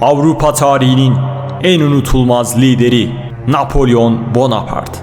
Avrupa tarihinin en unutulmaz lideri Napolyon Bonaparte.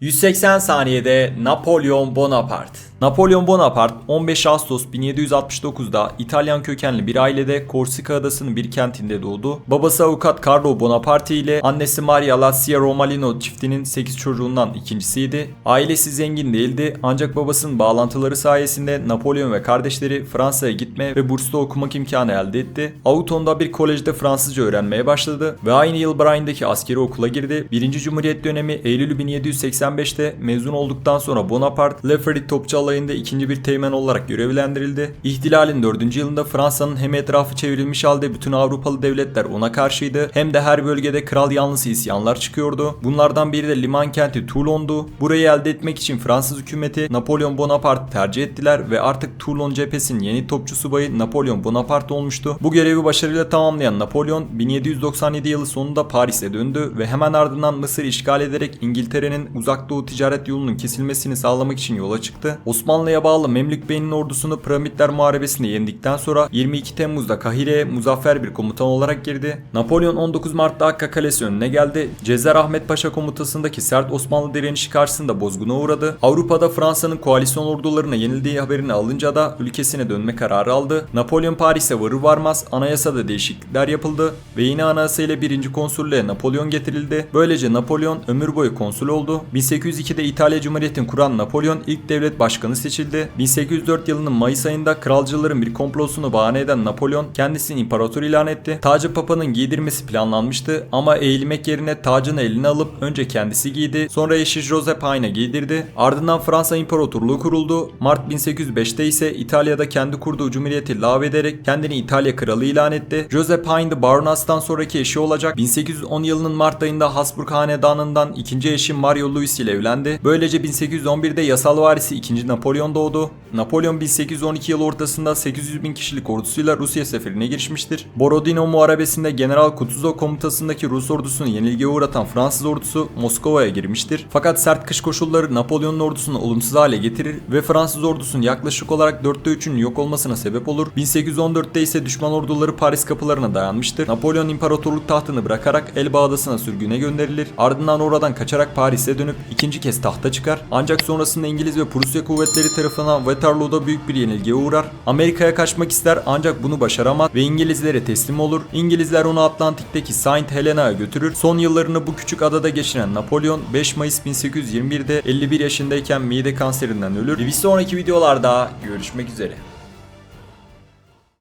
180 saniyede Napolyon Bonaparte. Napolyon Bonaparte 15 Ağustos 1769'da İtalyan kökenli bir ailede Korsika adasının bir kentinde doğdu. Babası avukat Carlo Bonaparte ile annesi Maria Lazia Romalino çiftinin 8 çocuğundan ikincisiydi. Ailesi zengin değildi ancak babasının bağlantıları sayesinde Napolyon ve kardeşleri Fransa'ya gitme ve burslu okumak imkanı elde etti. Auton'da bir kolejde Fransızca öğrenmeye başladı ve aynı yıl Brian'daki askeri okula girdi. Birinci Cumhuriyet dönemi Eylül 1785'te mezun olduktan sonra Bonaparte, Lefebvre topçu alayında ikinci bir teğmen olarak görevlendirildi. İhtilalin 4. yılında Fransa'nın hem etrafı çevrilmiş halde bütün Avrupalı devletler ona karşıydı hem de her bölgede kral yanlısı isyanlar çıkıyordu. Bunlardan biri de liman kenti Toulon'du. Burayı elde etmek için Fransız hükümeti Napolyon Bonaparte tercih ettiler ve artık Toulon cephesinin yeni topçu subayı Napolyon Bonaparte olmuştu. Bu görevi başarıyla tamamlayan Napolyon 1797 yılı sonunda Paris'e döndü ve hemen ardından Mısır işgal ederek İngiltere'nin uzak doğu ticaret yolunun kesilmesini sağlamak için yola çıktı. Osmanlı'ya bağlı Memlük Bey'in ordusunu Piramitler Muharebesi'nde yendikten sonra 22 Temmuz'da Kahire'ye muzaffer bir komutan olarak girdi. Napolyon 19 Mart'ta Akka Kalesi önüne geldi. Cezar Ahmet Paşa komutasındaki sert Osmanlı direnişi karşısında bozguna uğradı. Avrupa'da Fransa'nın koalisyon ordularına yenildiği haberini alınca da ülkesine dönme kararı aldı. Napolyon Paris'e varır varmaz anayasada değişiklikler yapıldı ve yeni anayasa ile 1. konsüllüğe Napolyon getirildi. Böylece Napolyon ömür boyu konsul oldu. 1802'de İtalya Cumhuriyeti'ni kuran Napolyon ilk devlet başkanı seçildi. 1804 yılının Mayıs ayında kralcıların bir komplosunu bahane eden Napolyon kendisini imparator ilan etti. Tacı papanın giydirmesi planlanmıştı ama eğilmek yerine tacını eline alıp önce kendisi giydi. Sonra eşi Joseph Haydn'a giydirdi. Ardından Fransa İmparatorluğu kuruldu. Mart 1805'te ise İtalya'da kendi kurduğu cumhuriyeti lağvederek kendini İtalya kralı ilan etti. Joseph Haydn Baronas'tan sonraki eşi olacak. 1810 yılının Mart ayında Habsburg hanedanından ikinci eşi Mario Louis ile evlendi. Böylece 1811'de yasal varisi 2. Napolyon doğdu. Napolyon 1812 yıl ortasında 800 bin kişilik ordusuyla Rusya seferine girişmiştir. Borodino Muharebesi'nde General Kutuzov komutasındaki Rus ordusunu yenilgiye uğratan Fransız ordusu Moskova'ya girmiştir. Fakat sert kış koşulları Napolyon'un ordusunu olumsuz hale getirir ve Fransız ordusunun yaklaşık olarak 4'te 3'ünün yok olmasına sebep olur. 1814'te ise düşman orduları Paris kapılarına dayanmıştır. Napolyon imparatorluk tahtını bırakarak Elba adasına sürgüne gönderilir. Ardından oradan kaçarak Paris'e dönüp ikinci kez tahta çıkar. Ancak sonrasında İngiliz ve Prusya kuvvetleri tarafından Waterloo'da büyük bir yenilgiye uğrar. Amerika'ya kaçmak ister ancak bunu başaramaz ve İngilizlere teslim olur. İngilizler onu Atlantik'teki Saint Helena'ya götürür. Son yıllarını bu küçük adada geçiren Napolyon 5 Mayıs 1821'de 51 yaşındayken mide kanserinden ölür. Bir sonraki videolarda görüşmek üzere.